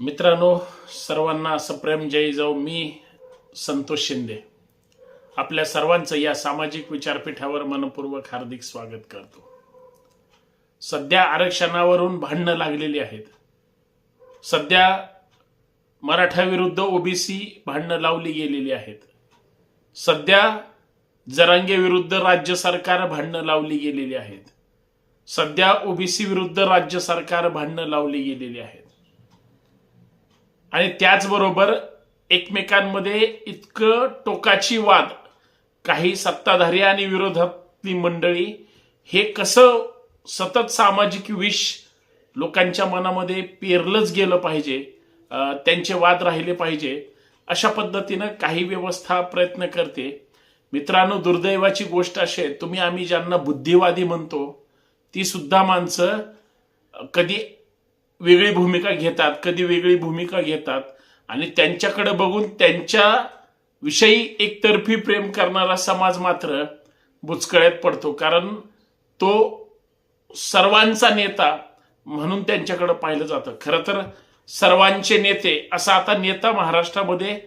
मित्रांनो सर्वांना असं प्रेम जय जाऊ. मी संतोष शिंदे. आपल्या सर्वांचं या सामाजिक विचारपीठावर मनपूर्वक हार्दिक स्वागत करतो. सध्या आरक्षणावरून भांडणं लागलेली आहेत. सध्या मराठा विरुद्ध ओबीसी भांडणं लावली गेलेली आहेत. सध्या जरांगे विरुद्ध राज्य सरकार भांडणं लावली गेलेली आहेत. सध्या ओबीसी विरुद्ध राज्य सरकार भांडणं लावली गेलेली आहेत. आणि त्याचबरोबर एकमेकांमध्ये इतकं टोकाची वाद काही सत्ताधारी आणि विरोधातली मंडळी हे कसं सतत सामाजिक विष लोकांच्या मनामध्ये पेरलंच गेलं पाहिजे त्यांचे वाद राहिले पाहिजे अशा पद्धतीनं काही व्यवस्था प्रयत्न करते. मित्रांनो दुर्दैवाची गोष्ट अशी आहे तुम्ही आम्ही ज्यांना बुद्धिवादी म्हणतो ती सुद्धा माणसं कधी वेगळी भूमिका घेतात कधी वेगळी भूमिका घेतात. आणि त्यांच्याकडे बघून त्यांच्या विषयी एकतर्फी प्रेम करणारा समाज मात्र बुचकळ्यात पडतो. कारण तो सर्वांचा नेता म्हणून त्यांच्याकडे पाहिलं जातं. खरं तर सर्वांचे नेते असा आता नेता महाराष्ट्रामध्ये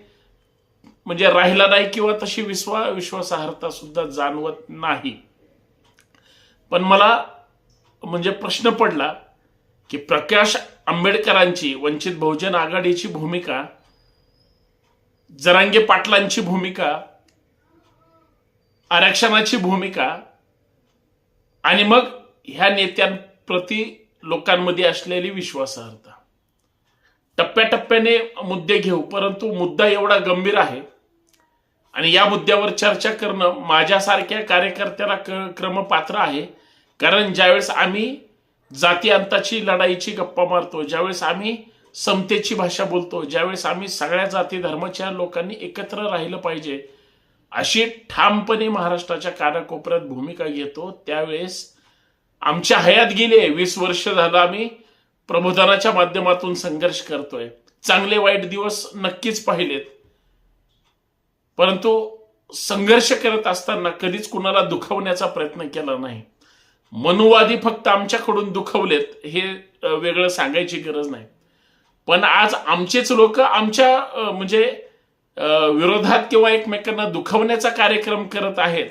म्हणजे राहिला नाही किंवा तशी विश्वा विश्वासार्हता सुद्धा जाणवत नाही. पण मला म्हणजे प्रश्न पडला की प्रकाश आंबेडकरांची वंचित बहुजन आघाडीची भूमिका जरांगे पाटलांची भूमिका आरक्षणाची भूमिका आणि मग ह्या नेत्यांप्रती लोकांमध्ये असलेली विश्वासार्हता. टप्प्याटप्प्याने मुद्दे घेऊ परंतु मुद्दा एवढा गंभीर आहे आणि या मुद्द्यावर चर्चा करणं माझ्यासारख्या कार्यकर्त्याला क्रमपात्र आहे कारण ज्यावेळेस आम्ही जाती अंताची लढाईची गप्पा मारतो. ज्यावेळेस आम्ही समतेची भाषा बोलतो ज्यावेळेस आम्ही सगळ्या जाती धर्माच्या लोकांनी एकत्र राहिलं पाहिजे अशी ठामपणे महाराष्ट्राच्या कानाकोपऱ्यात भूमिका घेतो. त्यावेळेस आमच्या हयात गेले वीस वर्ष झालं आम्ही प्रबोधनाच्या माध्यमातून संघर्ष करतोय. चांगले वाईट दिवस नक्कीच पाहिलेत. परंतु संघर्ष करत असताना कधीच कुणाला दुखवण्याचा प्रयत्न केला नाही. मनुवादी फक्त आमच्याकडून दुखवलेत हे वेगळं सांगायची गरज नाही. पण आज आमचेच लोक आमच्या म्हणजे विरोधात किंवा एकमेकांना दुखवण्याचा कार्यक्रम करत आहेत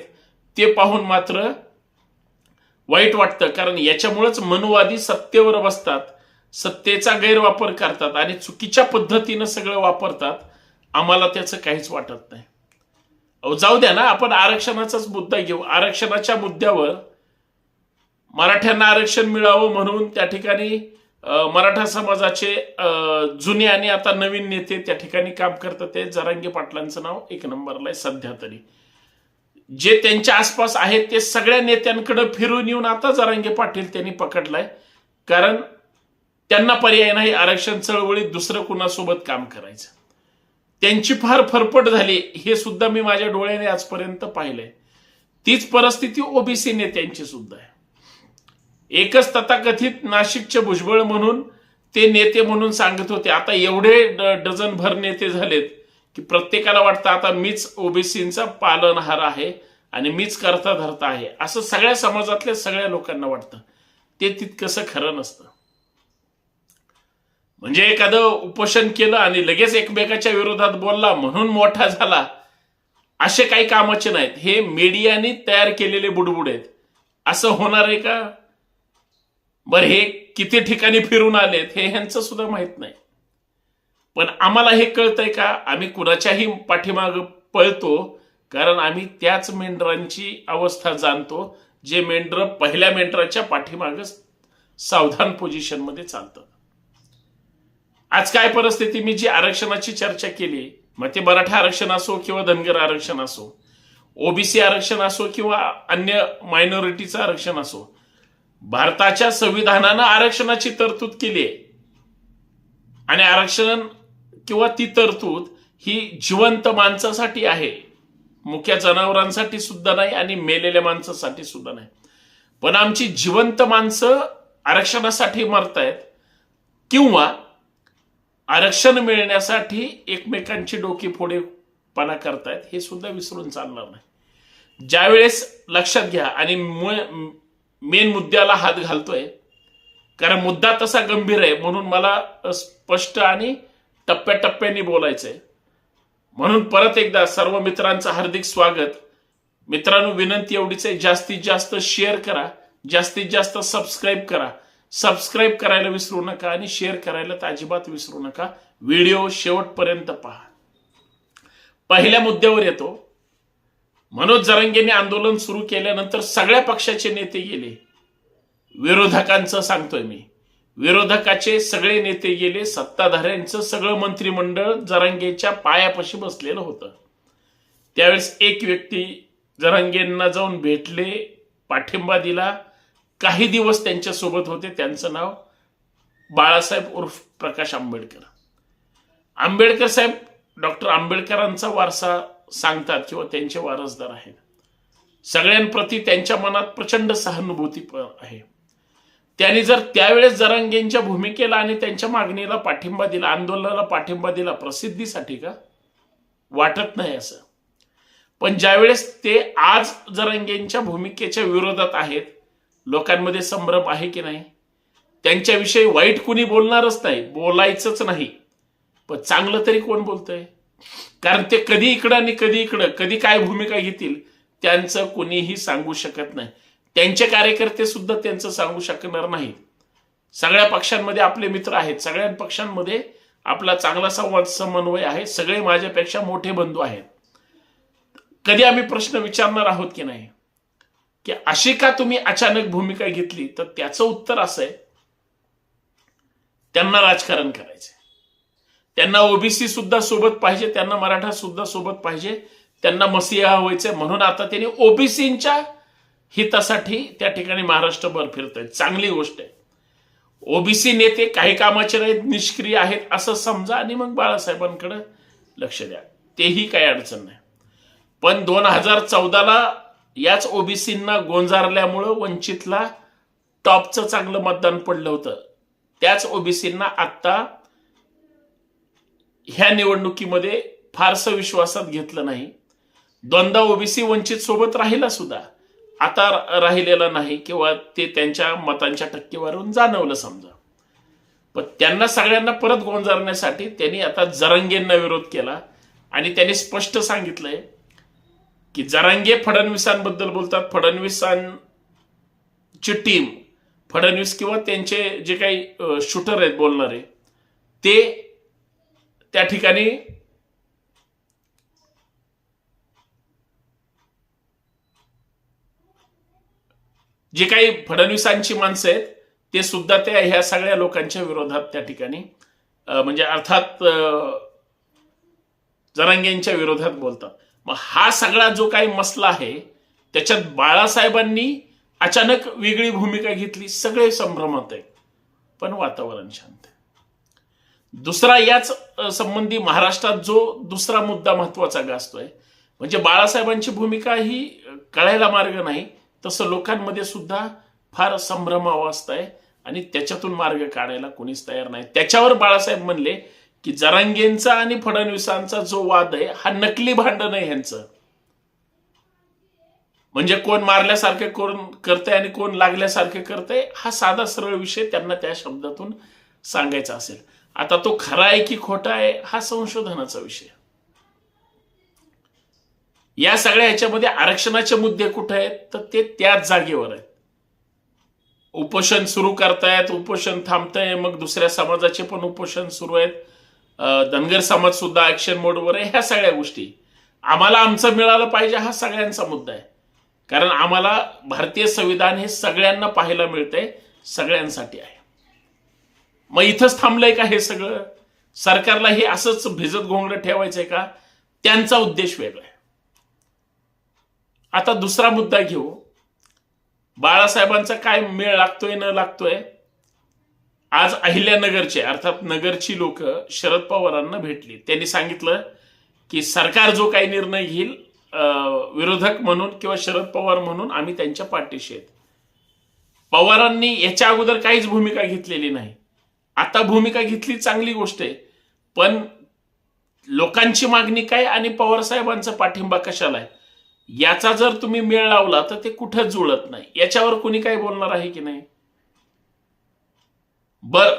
ते पाहून मात्र वाईट वाटतं. कारण याच्यामुळेच मनुवादी सत्तेवर बसतात सत्तेचा गैरवापर करतात आणि चुकीच्या पद्धतीनं सगळं वापरतात आम्हाला त्याचं काहीच वाटत नाही. अहो जाऊ द्या ना आपण आरक्षणाचाच मुद्दा घेऊ. आरक्षणाच्या मुद्द्यावर मराठ्यांना आरक्षण मिळावं म्हणून त्या ठिकाणी मराठा समाजाचे जुने आणि आता नवीन नेते त्या ठिकाणी काम करतात ते जरांगे पाटलांचं नाव एक नंबरला आहे सध्या तरी. जे त्यांच्या आसपास आहेत ते सगळ्या नेत्यांकडे फिरून येऊन आता जरांगे पाटील त्यांनी पकडलाय. कारण त्यांना पर्याय नाही आरक्षण चळवळीत दुसरं कुणासोबत काम करायचं. त्यांची फार फरफट झाली हे सुद्धा मी माझ्या डोळ्याने आजपर्यंत पाहिलंय. तीच परिस्थिती ओबीसी नेत्यांची सुद्धा आहे. एकच तथाकथित नाशिकचे भुजबळ म्हणून ते नेते म्हणून सांगत होते. आता एवढे डझनभर डझन भर नेते झालेत की प्रत्येकाला वाटतं आता मीच ओबीसींचा पालनहार आहे आणि मीच करता धरता आहे. असं सगळ्या समाजातल्या सगळ्या लोकांना वाटतं. ते तितकंसं खरं नसतं. म्हणजे एखादं उपोषण केलं आणि लगेच एकमेकाच्या विरोधात बोलला म्हणून मोठा झाला असे काही कामाचे नाहीत. हे मीडियाने तयार केलेले बुडबुड आहेत. असं होणार आहे का? बर हे किती ठिकाणी फिरून आलेत हे ह्यांचं सुद्धा माहीत नाही. पण आम्हाला हे कळतंय का आम्ही कुणाच्याही पाठीमाग पळतो कारण आम्ही त्याच मेंढरांची अवस्था जाणतो जे मेंढर पहिल्या मेंढराच्या पाठीमाग सावधान पोझिशनमध्ये चालतं आज काय परिस्थिती? मी जी आरक्षणाची चर्चा केली मग ते मराठा आरक्षण असो किंवा धनगर आरक्षण असो ओबीसी आरक्षण असो किंवा अन्य मायनॉरिटीचं आरक्षण असो भारताच्या संविधानानं आरक्षणाची तरतूद केली आहे. आणि आरक्षण किंवा ती तरतूद ही जिवंत माणसासाठी आहे. मुख्या जनावरांसाठी सुद्धा नाही आणि मेलेल्या माणसासाठी सुद्धा नाही. पण आमची जिवंत माणसं आरक्षणासाठी मरतायत किंवा आरक्षण मिळण्यासाठी एकमेकांची डोकी फोडेपणा करतायत हे सुद्धा विसरून चालणार नाही. ज्यावेळेस लक्षात घ्या आणि मेन मुद्द्याला हात घालतोय. कारण मुद्दा तसा गंभीर आहे म्हणून मला स्पष्ट आणि टप्प्याटप्प्याने बोलायचंय. म्हणून परत एकदा सर्व मित्रांचं हार्दिक स्वागत. मित्रांनो विनंती एवढीच आहे जास्तीत जास्त शेअर करा जास्तीत जास्त सबस्क्राईब करा. सबस्क्राईब करायला विसरू नका आणि शेअर करायला तर अजिबात विसरू नका. व्हिडिओ शेवटपर्यंत पहा. पहिल्या मुद्द्यावर येतो. मनोज जरंगेने आंदोलन सुरू केल्यानंतर सगळ्या पक्षाचे नेते गेले. विरोधकांचं सांगतोय मी. विरोधकाचे सगळे नेते गेले सत्ताधाऱ्यांचं सगळं मंत्रिमंडळ जरांगेच्या पायापाशी बसलेलं होतं. त्यावेळेस एक व्यक्ती जरांगेंना जाऊन भेटले पाठिंबा दिला. काही दिवस त्यांच्यासोबत होते त्यांचं नाव बाळासाहेब उर्फ प्रकाश आंबेडकर. आंबेडकर साहेब डॉक्टर आंबेडकरांचा वारसा सांगतात किंवा त्यांचे वारसदार आहेत. सगळ्यांप्रती त्यांच्या मनात प्रचंड सहानुभूती आहे. त्यांनी जर त्यावेळेस जरांगेंच्या भूमिकेला आणि त्यांच्या मागणीला पाठिंबा दिला आंदोलनाला पाठिंबा दिला प्रसिद्धीसाठी का? वाटत नाही असं. पण ज्यावेळेस ते आज जरांगेंच्या भूमिकेच्या विरोधात आहेत लोकांमध्ये संभ्रम आहे की नाही? त्यांच्याविषयी वाईट कुणी बोलणारच नाही बोलायचंच नाही. पण चांगलं तरी कोण बोलतंय? कारण ते कधी इकडं आणि कधी इकडं कधी काय भूमिका घेतील त्यांचं कोणीही सांगू शकत नाही. त्यांचे कार्यकर्ते सुद्धा त्यांचं सांगू शकणार नाही सगळ्या पक्षांमध्ये आपले मित्र आहेत. सगळ्या पक्षांमध्ये आपला चांगला संवाद समन्वय आहे. सगळे माझ्यापेक्षा मोठे बंधू आहेत. कधी आम्ही प्रश्न विचारणार आहोत की नाही? की अशी का तुम्ही अचानक भूमिका घेतली? तर त्याचं उत्तर असं आहे. त्यांना राजकारण करायचंय. त्यांना ओबीसी सुद्धा सोबत पाहिजे त्यांना मराठा सुद्धा सोबत पाहिजे त्यांना मसिहा व्हायचंय म्हणून आता त्यांनी ओबीसींच्या हितासाठी त्या ठिकाणी महाराष्ट्रभर फिरत आहेत चांगली गोष्ट आहे. ओबीसी नेते काही कामाचे नाहीत निष्क्रिय आहेत असं समजा आणि मग बाळासाहेबांकडे लक्ष द्या. तेही काही अडचण नाही. पण दोन हजार चौदाला याच ओबीसींना गोंजारल्यामुळं वंचितला टॉपचं चांगलं मतदान पडलं होतं. त्याच ओबीसींना आत्ता ह्या निवडणुकीमध्ये फारसं विश्वासात घेतलं नाही. दोनदा ओबीसी वंचित सोबत राहिला सुद्धा. आता राहिलेला नाही किंवा ते त्यांच्या मतांच्या टक्केवारीवरून जाणवलं समजा. पण त्यांना सगळ्यांना परत गोंजारण्यासाठी त्यांनी आता जरंगेंना विरोध केला. आणि त्यांनी स्पष्ट सांगितलंय की जरांगे फडणवीसांबद्दल बोलतात. फडणवीसांची टीम फडणवीस किंवा त्यांचे जे काही शूटर आहेत बोलणारे ते त्या ठिकाणी जे काही फडणवीसांची माणसं आहेत ते सुद्धा त्या ह्या सगळ्या लोकांच्या विरोधात त्या ठिकाणी म्हणजे अर्थात अं, जरांगेंच्या विरोधात बोलतात. मग हा सगळा जो काही मसला आहे त्याच्यात बाळासाहेबांनी अचानक वेगळी भूमिका घेतली सगळे संभ्रमात आहे पण वातावरण शांत आहे. दुसरा याच संबंधी महाराष्ट्रात जो दुसरा मुद्दा महत्त्वाचा गाजतोय म्हणजे बाळासाहेबांची भूमिका ही कळायला मार्ग नाही तसं लोकांमध्ये सुद्धा फार संभ्रमावस्था आहे आणि त्याच्यातून मार्ग काढायला कोणीच तयार नाही. त्याच्यावर बाळासाहेब म्हणले की जरांगेंचा आणि फडणवीसांचा जो वाद आहे हा नकली भांडण आहे ह्यांचं. म्हणजे कोण मारल्यासारखे कोण करतंय आणि कोण लागल्यासारखे करतंय हा साधा सरळ विषय त्यांना त्या शब्दातून सांगायचा असेल. आता तो खरा आहे की खोटा आहे हा संशोधनाचा विषय. या सगळ्या ह्याच्यामध्ये आरक्षणाचे मुद्दे कुठे आहेत? तर ते त्याच जागेवर आहेत. उपोषण सुरू करतायत उपोषण थांबतंय मग दुसऱ्या समाजाचे पण उपोषण सुरू आहेत. धनगर समाज सुद्धा ऍक्शन मोडवर आहे. ह्या सगळ्या गोष्टी. आम्हाला आमचं मिळालं पाहिजे हा सगळ्यांचा मुद्दा आहे. कारण आम्हाला भारतीय संविधान हे सगळ्यांना पाहायला मिळतंय सगळ्यांसाठी आहे. मग इथंच थांबलंय का हे सगळं? सरकारला हे असंच भिजत घोंगडं ठेवायचंय का? त्यांचा उद्देश वेगळा आहे. आता दुसरा मुद्दा घेऊ. बाळासाहेबांचा काय मेळ लागतोय न लागतोय? आज अहिल्यानगरचे अर्थात नगरची लोक शरद पवारांना भेटली. त्यांनी सांगितलं की सरकार जो काही निर्णय घेईल अं, विरोधक म्हणून किंवा शरद पवार म्हणून आम्ही त्यांच्या पाठीशी आहेत. पवारांनी याच्या अगोदर काहीच भूमिका घेतलेली नाही. आता भूमिका घेतली चांगली गोष्ट आहे. पण लोकांची मागणी काय आणि पवार साहेबांचा पाठिंबा कशाला आहे? याचा जर तुम्ही मेळ लावला तर ते कुठं जुळत नाही? याच्यावर कुणी काय बोलणार आहे की नाही? बर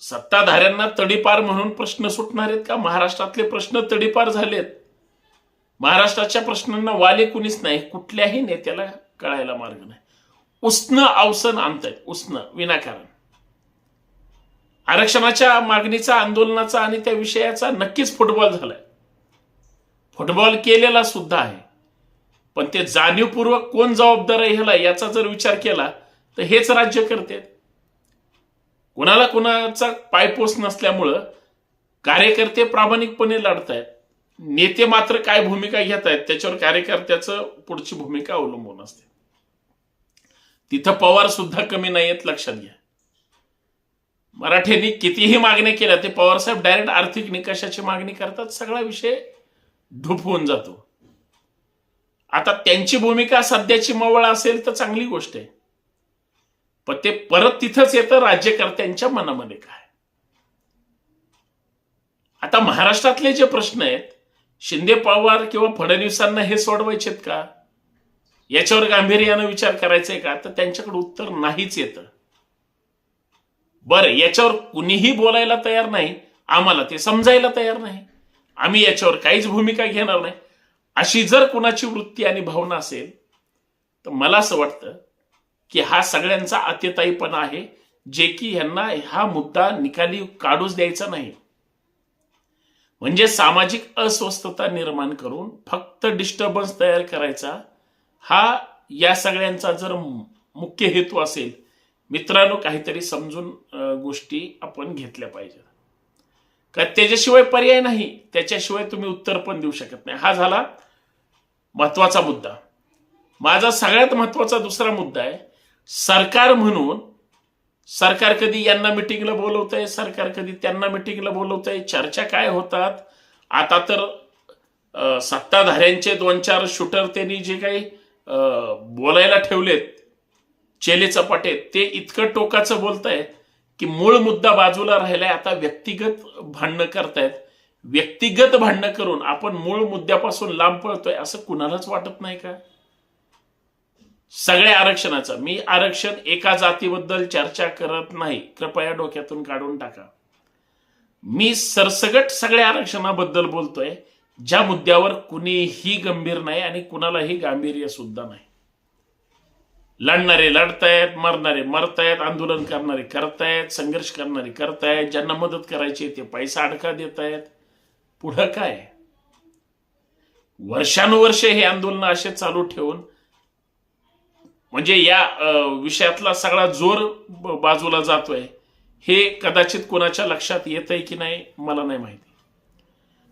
सत्ताधाऱ्यांना तडीपार म्हणून प्रश्न सुटणार आहेत का? महाराष्ट्रातले प्रश्न तडीपार झालेत. महाराष्ट्राच्या प्रश्नांना वाले कुणीच नाही कुठल्याही नेत्याला कळायला मार्ग नाही. उष्ण अवसन आणतायत उष्ण विनाकारण. आरक्षणाच्या मागणीचा आंदोलनाचा आणि त्या विषयाचा नक्कीच फुटबॉल झालाय. फुटबॉल केलेला सुद्धा आहे. पण ते जाणीवपूर्वक कोण जबाबदार आहे ह्याला याचा जर विचार केला तर हेच राज्य करते. कुणाला कुणाचा पायपोस नसल्यामुळं कार्यकर्ते प्रामाणिकपणे लढतायत. नेते मात्र काय भूमिका घेत आहेत त्याच्यावर कार्यकर्त्याचं पुढची भूमिका अवलंबून असते. तिथं पवार सुद्धा कमी नाहीयेत लक्षात घ्या. मराठ्यांनी कितीही मागण्या केल्या ते पवारसाहेब डायरेक्ट आर्थिक निकषाची मागणी करतात सगळा विषय ढुप होऊन जातो. आता त्यांची भूमिका सध्याची मवळ असेल तर चांगली गोष्ट आहे. पण ते परत तिथंच येतं राज्यकर्त्यांच्या मनामध्ये काय? आता महाराष्ट्रातले जे प्रश्न आहेत शिंदे पवार किंवा फडणवीसांना हे सोडवायचेत का? याच्यावर गांभीर्यानं विचार करायचा आहे का? तर त्यांच्याकडे उत्तर नाहीच येतं. बरं याच्यावर कुणीही बोलायला तयार नाही. आम्हाला ते समजायला तयार नाही. आम्ही याच्यावर काहीच भूमिका घेणार नाही. अशी जर कुणाची वृत्ती आणि भावना असेल तर मला असं वाटतं की हा सगळ्यांचा अत्यताईपणा आहे जे की ह्यांना हा मुद्दा निकाली काढूच द्यायचा नाही. म्हणजे सामाजिक अस्वस्थता निर्माण करून फक्त डिस्टर्बन्स तयार करायचा हा या सगळ्यांचा जर मुख्य हेतू असेल मित्रांनो काहीतरी समजून गोष्टी आपण घेतल्या पाहिजेत. का त्याच्याशिवाय पर्याय नाही. त्याच्याशिवाय तुम्ही उत्तर पण देऊ शकत नाही. हा झाला महत्त्वाचा मुद्दा. माझा सगळ्यात महत्त्वाचा दुसरा मुद्दा आहे सरकार म्हणून सरकार कधी यांना मिटिंगला बोलवत आहे सरकार कधी त्यांना मिटिंगला बोलवत आहे चर्चा काय होतात? आता तर सत्ताधाऱ्यांचे दोन चार शूटर त्यांनी जे काही बोलायला ठेवलेत चेले चपाटे ते इतकं टोकाचं बोलतायत की मूळ मुद्दा बाजूला राहिलाय. आता व्यक्तिगत भांडणं करतायत. व्यक्तिगत भांडणं करून आपण मूळ मुद्द्यापासून लांब पळतोय असं कुणालाच वाटत नाही का? सगळ्या आरक्षणाचं. मी आरक्षण एका जातीबद्दल चर्चा करत नाही. कृपया डोक्यातून काढून टाका. मी सरसगट सगळ्या आरक्षणाबद्दल बोलतोय. ज्या मुद्द्यावर कुणीही गंभीर नाही आणि कुणालाही गांभीर्य सुद्धा नाही. लढणारे लढतायत मरणारे मरतायत आंदोलन करणारे करतायत संघर्ष करणारे करतायत ज्यांना मदत करायची ते पैसा अडका देत आहेत पुढं काय? वर्षानुवर्ष हे आंदोलन असे चालू ठेवून म्हणजे या विषयातला सगळा जोर बाजूला जातोय. हे कदाचित कोणाच्या लक्षात येत आहे की नाही मला नाही माहिती.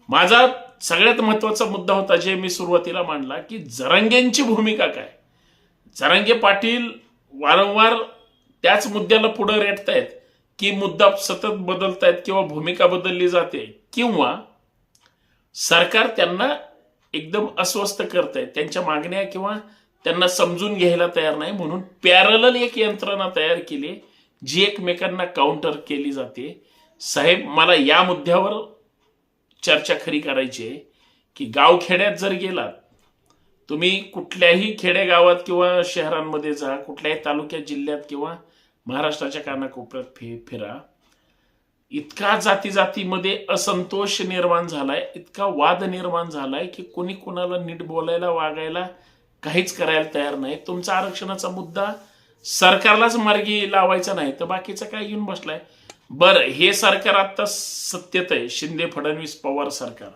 माझा सगळ्यात महत्त्वाचा मुद्दा होता जे मी सुरुवातीला मांडला की जरांगेंची भूमिका काय? जरांगे पाटील वारंवार त्याच मुद्द्याला पुढे रेटतायत की मुद्दा सतत बदलतायत किंवा भूमिका बदलली जाते किंवा सरकार त्यांना एकदम अस्वस्थ करत आहे त्यांच्या मागण्या किंवा त्यांना समजून घ्यायला तयार नाही म्हणून पॅरल एक यंत्रणा तयार केली जी एकमेकांना काउंटर केली जाते. साहेब मला या मुद्द्यावर चर्चा खरी करायची आहे की गावखेड्यात जर गेलात तुम्ही कुठल्याही खेडेगावात किंवा शहरांमध्ये जा कुठल्याही तालुक्यात जिल्ह्यात किंवा महाराष्ट्राच्या कानाकोपऱ्यात फि फिरा. इतका जाती जातीमध्ये असंतोष निर्माण झालाय इतका वाद निर्माण झालाय की कोणी कोणाला नीट बोलायला वागायला काहीच करायला तयार नाही. तुमचा आरक्षणाचा मुद्दा सरकारलाच मार्गी लावायचा नाही तर बाकीचं काय घेऊन बसलाय? बरं हे सरकार आता सत्तेत आहे. शिंदे फडणवीस पवार सरकार.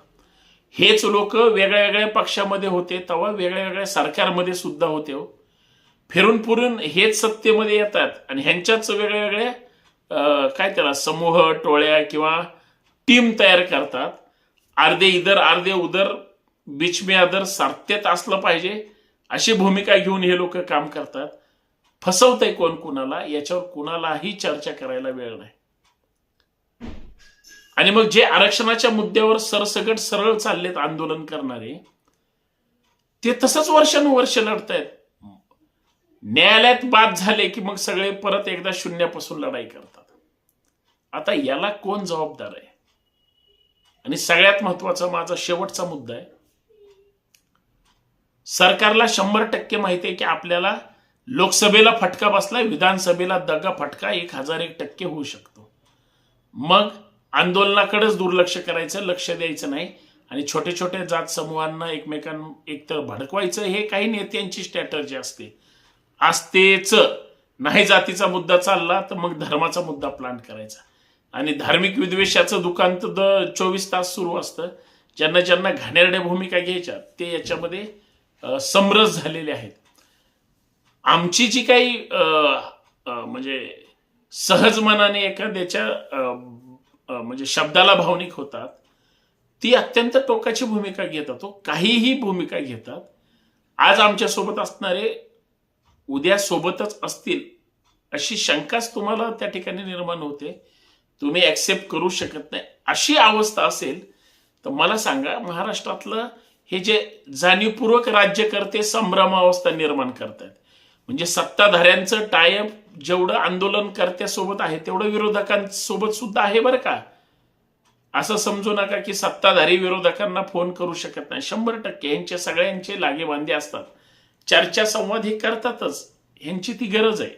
हेच लोक वेगळ्या वेगळ्या पक्षामध्ये होते तेव्हा वेगळ्या वेगळ्या सरकारमध्ये सुद्धा होते हो. फिरून फिरून हेच सत्तेमध्ये येतात आणि ह्यांच्याच वेगळ्या वेगळ्या काय त्याला समूह टोळ्या किंवा टीम तयार करतात. अर्धे इधर अर्धे उदर बीच आदर अदर असलं पाहिजे अशी भूमिका घेऊन हे लोक काम करतात. फसवतंय कोण कुणाला? याच्यावर कुणालाही चर्चा करायला वेळ नाही. आणि मग जे आरक्षणाच्या मुद्द्यावर सरसगट सरळ चाललेत आंदोलन करणारे ते तसंच वर्षानुवर्ष लढतायत. न्यायालयात बाद झाले की मग सगळे परत एकदा शून्यापासून लढाई करतात. आता याला कोण जबाबदार आहे? आणि सगळ्यात महत्त्वाचा माझा शेवटचा मुद्दा आहे. सरकारला शंभर टक्के माहिती आहे की आपल्याला लोकसभेला फटका बसला विधानसभेला दगा फटका एक हजार एक टक्के होऊ शकतो. मग आंदोलनाकडेच दुर्लक्ष करायचं लक्ष द्यायचं नाही. आणि छोटे छोटे जात समूहांना एकमेकां एकतर भडकवायचं हे काही नेत्यांची स्ट्रॅटर्जी असते. असतेच. नाही जातीचा मुद्दा चालला तर मग धर्माचा मुद्दा प्लांट करायचा. आणि धार्मिक विद्वेषाचं दुकान तर द चोवीस तास सुरू असतं. ज्यांना ज्यांना घाणेरड्या भूमिका घ्यायच्या ते याच्यामध्ये समरस झालेले आहेत. आमची जी काही म्हणजे सहज मनाने एखाद्याच्या म्हणजे शब्दाला भावनिक होतात. ती अत्यंत टोकाची भूमिका घेतात तो काहीही भूमिका घेतात. आज आमच्यासोबत असणारे उद्या सोबतच असतील अशी शंकाच तुम्हाला त्या ठिकाणी निर्माण होते. तुम्ही ऍक्सेप्ट करू शकत नाही. अशी अवस्था असेल तर मला सांगा महाराष्ट्रातलं हे जे जाणीवपूर्वक राज्यकर्ते संभ्रमावस्था निर्माण करतात म्हणजे सत्ताधाऱ्यांचं टायप जेवढं आंदोलनकर्त्यासोबत आहे तेवढं विरोधकांसोबत सुद्धा आहे बरं का? असं समजू नका की सत्ताधारी विरोधकांना फोन करू शकत नाही. शंभर टक्के यांचे सगळ्यांचे लागेबांधे असतात. चर्चा संवाद हे करतातच. ह्यांची ती गरज आहे.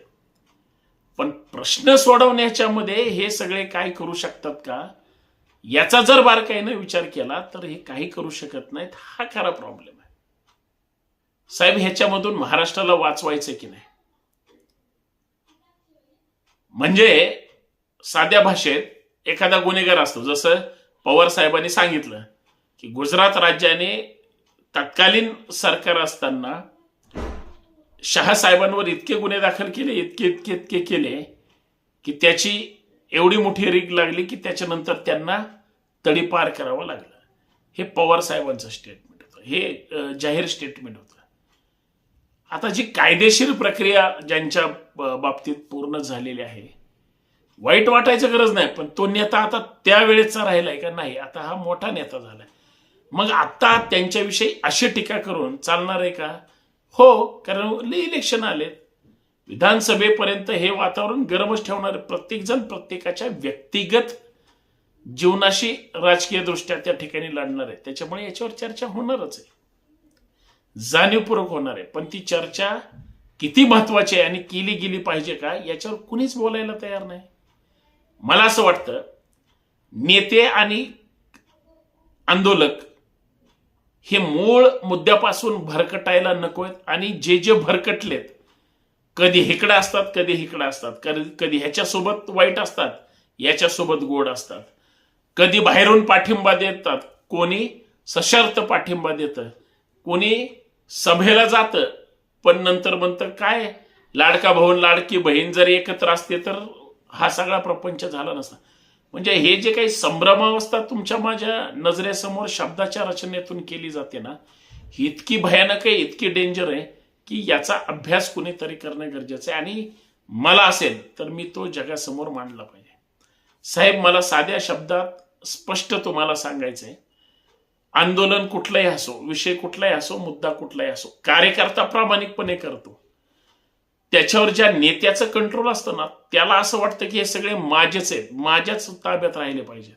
पण प्रश्न सोडवण्याच्या हे सगळे काय करू शकतात का? याचा जर बारकाईनं विचार केला तर हे काही करू शकत नाहीत. हा खरा प्रॉब्लेम आहे. साहेब ह्याच्यामधून महाराष्ट्राला वाचवायचं की नाही? म्हणजे साध्या भाषेत एखादा गुन्हेगार असतो. जसं पवार साहेबांनी सांगितलं की गुजरात राज्याने तत्कालीन सरकार असताना शहा साहेबांवर इतके गुन्हे दाखल केले इतके इतके इतके केले की त्याची एवढी मोठी रीग लागली की त्याच्यानंतर त्यांना तडी पार करावं लागलं. हे पवार साहेबांचं स्टेटमेंट होतं. हे जाहीर स्टेटमेंट होतं. आता जी कायदेशीर प्रक्रिया ज्यांच्या ब- बाबतीत पूर्ण झालेली आहे वाईट वाटायचं गरज नाही पण तो नेता आता त्यावेळेचा राहिलाय का नाही आता हा मोठा नेता झालाय. मग आता त्यांच्याविषयी अशी टीका करून चालणार आहे का? हो कारण इलेक्शन आलेत. विधानसभेपर्यंत हे वातावरण गरमच ठेवणार प्रत्येक जण प्रत्येकाच्या व्यक्तिगत जीवनाशी राजकीय दृष्ट्या त्या ठिकाणी लढणार आहे. त्याच्यामुळे याच्यावर चर्चा होणारच आहे. जाणीवपूर्वक होणार आहे. पण ती चर्चा किती महत्वाची आहे आणि केली गेली पाहिजे का याच्यावर कुणीच बोलायला तयार नाही. मला असं वाटतं नेते आणि आंदोलक हे मूळ मुद्द्यापासून भरकटायला नकोत आणि जे जे भरकटलेत कधी हिकडं असतात कधी हिकडं असतात. कधी कधी ह्याच्यासोबत वाईट असतात याच्यासोबत गोड असतात. कधी बाहेरून पाठिंबा देतात कोणी सशर्त पाठिंबा देतं कोणी सभेला जातं पण नंतर म्हणतं काय? लाडका भाऊ लाडकी बहीण जर एकत्र असते तर हा सगळा प्रपंच झाला नसता. म्हणजे हे जे काही संभ्रमावस्था तुमच्या माझ्या नजरेसमोर शब्दाच्या रचनेतून केली जाते ना ही इतकी भयानक आहे इतकी डेंजर आहे की याचा अभ्यास कुणीतरी करणं गरजेचं आहे. आणि मला असेल तर मी तो जगासमोर मांडला पाहिजे. साहेब मला साध्या शब्दात स्पष्ट तुम्हाला सांगायचं आहे आंदोलन कुठलंही असो विषय कुठलाही असो मुद्दा कुठलाही असो कार्यकर्ता प्रामाणिकपणे करतो. त्याच्यावर ज्या नेत्याचं कंट्रोल असतं ना त्याला असं वाटतं की हे सगळे माझेच आहेत माझ्याच ताब्यात राहिले पाहिजेत.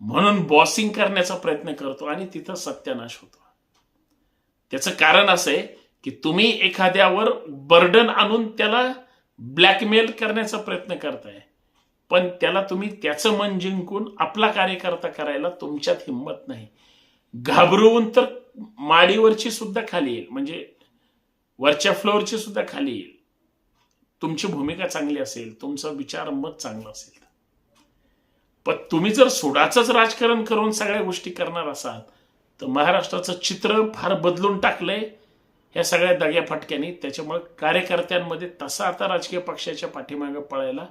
म्हणून बॉसिंग करण्याचा प्रयत्न करतो आणि तिथं सत्यानाश होतो. त्याचं कारण असं आहे की तुम्ही एखाद्यावर बर्डन आणून त्याला ब्लॅकमेल करण्याचा प्रयत्न करताय. पण त्याला तुम्ही त्याचं मन जिंकून आपला कार्यकर्ता करायला तुमच्यात हिंमत नाही. घाबरवून तर माडीवरची सुद्धा खाली येईल. म्हणजे वरच्या फ्लोअरची सुद्धा खाली येईल. तुमची भूमिका चांगली असेल तुमचा विचार मत चांगलं असेल. पण तुम्ही जर सोडाचंच राजकारण करून सगळ्या गोष्टी करणार असाल तर महाराष्ट्राचं चित्र फार बदलून टाकलंय ह्या सगळ्या दग्या फटक्यानी. त्याच्यामुळे कार्यकर्त्यांमध्ये तसा आता राजकीय पक्षाच्या पाठीमागे पळायला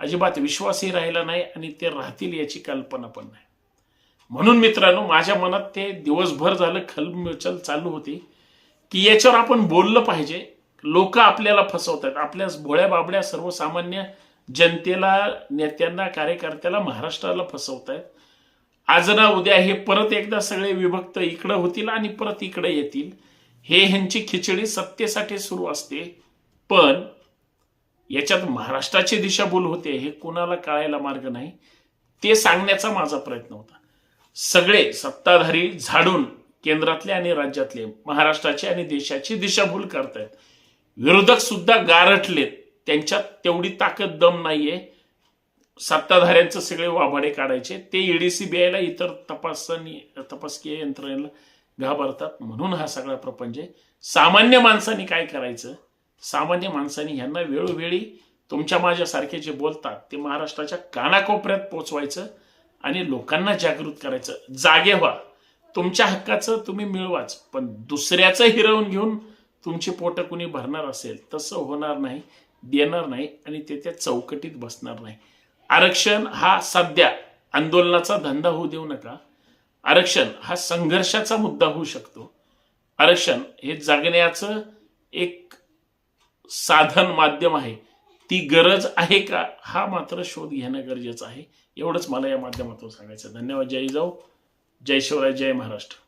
अजिबात विश्वासही राहिला नाही आणि ते राहतील याची कल्पना पण नाही. म्हणून मित्रांनो माझ्या मनात ते दिवसभर झालं खलमचल चालू होती की याच्यावर आपण बोललं पाहिजे. लोक आपल्याला फसवतात. आपल्या भोळ्या बाबड्या सर्वसामान्य जनतेला नेत्यांना कार्यकर्त्याला महाराष्ट्राला फसवतायत. आज ना उद्या हे परत एकदा सगळे विभक्त इकडं होतील आणि परत इकडे येतील. हे ह्यांची खिचडी सत्तेसाठी सुरू असते. पण याच्यात महाराष्ट्राची दिशाभूल होते हे कुणाला कळायला मार्ग नाही. ते सांगण्याचा माझा प्रयत्न होता. सगळे सत्ताधारी झाडून केंद्रातले आणि राज्यातले महाराष्ट्राची आणि देशाची दिशाभूल करतायत. विरोधक सुद्धा गारटलेत त्यांच्यात तेवढी ताकद दम नाहीये. सत्ताधाऱ्यांचं सगळे वाभाडे काढायचे. ते E ईडी सीबीआयला इतर तपासणी तपासकीय यंत्रणेला घाबरतात म्हणून हा सगळा प्रपंच आहे. सामान्य माणसांनी काय करायचं? सामान्य माणसाने ह्यांना वेळोवेळी तुमच्या माझ्यासारखे जे बोलतात ते महाराष्ट्राच्या कानाकोपऱ्यात पोचवायचं. आणि लोकांना जागृत करायचं. जागे व्हा. तुमच्या हक्काचं तुम्ही मिळवाच. पण दुसऱ्याचं हिरवून घेऊन तुमची पोटं कुणी भरणार असेल तसं होणार नाही देणार नाही आणि ते त्या चौकटीत बसणार नाही. आरक्षण हा सध्या आंदोलनाचा धंदा होऊ देऊ नका. आरक्षण हा संघर्षाचा मुद्दा होऊ शकतो. आरक्षण हे जगण्याचं एक साधन माध्यम आहे. ती गरज आहे का? हा मात्र शोध घेणं गरजेचं आहे. एवढंच मला या माध्यमातून सांगायचं धन्यवाद जय जाऊ जय शिवराय जय महाराष्ट्र.